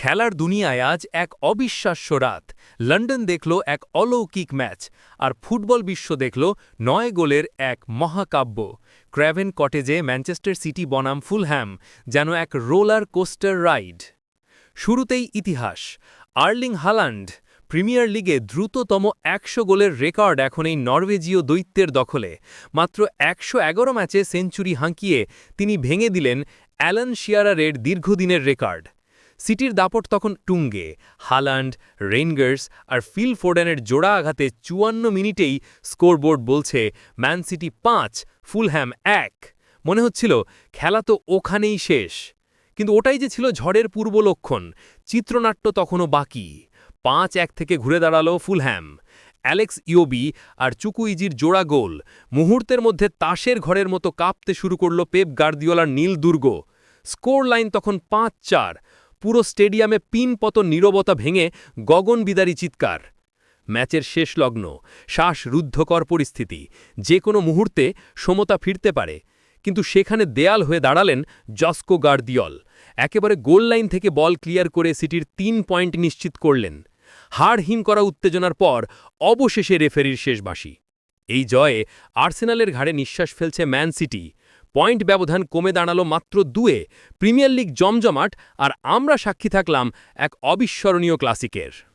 খেলার দুনিয়ায় আজ এক অবিশ্বাস্য রাত। লন্ডন দেখল এক অলৌকিক ম্যাচ আর ফুটবল বিশ্ব দেখল নয় গোলের এক মহাকাব্য। ক্র্যাভেন কটেজে ম্যানচেস্টার সিটি বনাম ফুলহ্যাম যেন এক রোলার কোস্টার রাইড। শুরুতেই ইতিহাস। আর্লিং হালান্ড প্রিমিয়ার লিগে দ্রুততম একশো গোলের রেকর্ড এখন এই নরওয়েজীয় দৈত্যের দখলে। মাত্র একশো এগারো ম্যাচে সেঞ্চুরি হাঁকিয়ে তিনি ভেঙে দিলেন অ্যালান শিয়ারারের দীর্ঘদিনের রেকর্ড। সিটির দাপট তখন টুঙ্গে। হালান্ড, রেইনগার্স আর ফিল ফোর্ডেনের জোড়া আঘাতে চুয়ান্ন মিনিটেই স্কোরবোর্ড বলছে ম্যান সিটি পাঁচ, ফুলহ্যাম এক। মনে হচ্ছিল খেলা তো ওখানেই শেষ। কিন্তু ওটাই যে ছিল ঝড়ের পূর্ব লক্ষণ, চিত্রনাট্য তখনও বাকি। পাঁচ এক থেকে ঘুরে দাঁড়াল ফুলহ্যাম। অ্যালেক্স ইওবি আর চুকুইজির জোড়া গোল, মুহূর্তের মধ্যে তাসের ঘরের মতো কাঁপতে শুরু করল পেপ গার্দিওলার নীল দুর্গ। স্কোর লাইন তখন পাঁচ চার পুরো স্টেডিয়ামে পিন পতন নীরবতা ভেঙে গগনবিদারী চিৎকার। ম্যাচের শেষ লগ্ন শ্বাস রুদ্ধকর পরিস্থিতি, যে কোনো মুহূর্তে সমতা ফিরতে পারে, কিন্তু সেখানে দেয়াল হয়ে দাঁড়ালেন জস্কো গার্দিয়ল একেবারে গোল লাইন থেকে বল ক্লিয়ার করে সিটির তিন পয়েন্ট নিশ্চিত করলেন। হাড় হিম করা উত্তেজনার পর অবশেষে রেফারির শেষ বাঁশি এই জয়ে আর্সেনালের ঘাড়ে নিঃশ্বাস ফেলছে ম্যান সিটি। পয়েন্ট ব্যবধান কমে দাঁড়াল মাত্র দুয়ে, প্রিমিয়ার লিগ জমজমাট, আর আমরা সাক্ষী থাকলাম এক অবিস্মরণীয় ক্লাসিকের।